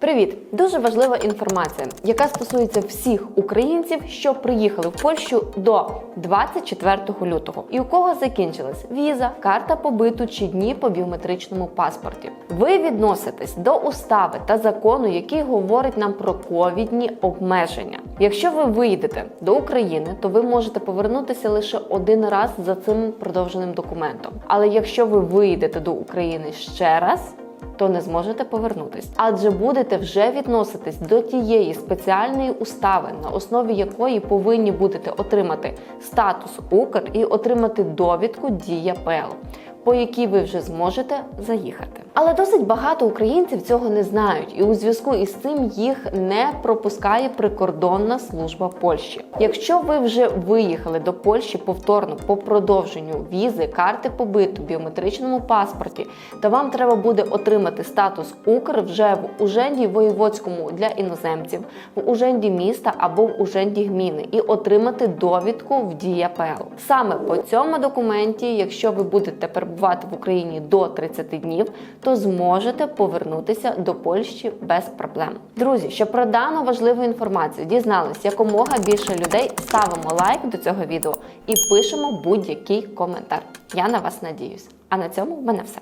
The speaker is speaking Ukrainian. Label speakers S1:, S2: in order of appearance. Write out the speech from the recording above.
S1: Привіт! Дуже важлива інформація, яка стосується всіх українців, що приїхали в Польщу до 24 лютого, і у кого закінчилась віза, карта побиту чи дні по біометричному паспорті. Ви відноситесь до устави та закону, який говорить нам про ковідні обмеження. Якщо ви виїдете до України, то ви можете повернутися лише один раз за цим продовженим документом. Але якщо ви виїдете до України ще раз, то не зможете повернутись, адже будете вже відноситись до тієї спеціальної устави, на основі якої повинні будете отримати статус Укр і отримати довідку Дія ПЛ, по якій ви вже зможете заїхати. Але досить багато українців цього не знають, і у зв'язку із цим їх не пропускає прикордонна служба Польщі. Якщо ви вже виїхали до Польщі повторно по продовженню візи, карти побиту, біометричному паспорті, та вам треба буде отримати статус Укр вже в уженді воєводському для іноземців, в уженді міста або в уженді гміни, і отримати довідку в ДІЯПЛ. Саме по цьому документі, якщо ви будете перебувати в Україні до 30 днів, то зможете повернутися до Польщі без проблем. Друзі, щоб про дану важливу інформацію дізнались якомога більше людей, ставимо лайк до цього відео і пишемо будь-який коментар. Я на вас надіюсь. А на цьому в мене все.